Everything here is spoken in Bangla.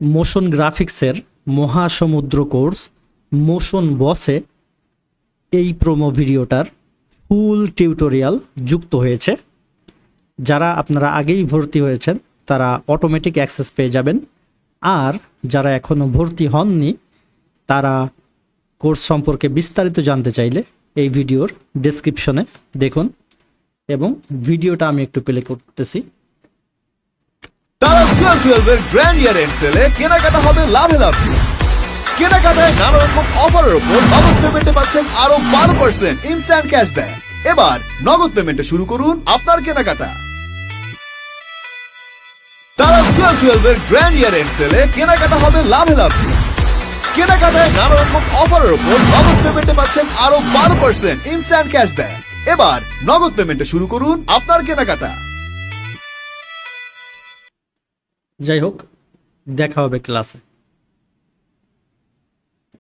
মোশন গ্রাফিক্সের মহাসমুদ্র কোর্স মোশন বসে এই প্রোমো ভিডিওটার ফুল টিউটোরিয়াল যুক্ত হয়েছে। যারা আপনারা আগেই ভর্তি হয়েছেন, তারা অটোমেটিক অ্যাক্সেস পেয়ে যাবেন। আর যারা এখনও ভর্তি হননি, তারা কোর্স সম্পর্কে বিস্তারিত জানতে চাইলে এই ভিডিওর ডেসক্রিপশনে দেখুন। এবং ভিডিওটা আমি একটু প্লে করতেছি। তারা টুয়েলভ টুয়েলভের গ্র্যান্ড ইয়ার এন্ড সেলে কেনাকাটা হবে লাভে লাভ। কেনাকাটায় নানা রকম অফারের উপর নগদ পেমেন্টে পাচ্ছেন আরও বারো পার্সেন্ট ইনস্ট্যান্ট ক্যাশব্যাক এবার নগদ পেমেন্টে শুরু করুন আপনার কেনাকাটা। তারা টুয়েলভ টুয়েলভের গ্র্যান্ড ইয়ার এন্ড সেলে কেনাকাটা হবে লাভে লাভ। কেনাকাটায় নানা রকম অফারের উপর নগদ পেমেন্টে পাচ্ছেন আরও বারো পার্সেন্ট ইনস্ট্যান্ট ক্যাশব্যাক এবার নগদ পেমেন্টে শুরু করুন আপনার কেনাকাটা। যাই হোক দেখা হবে ক্লাসে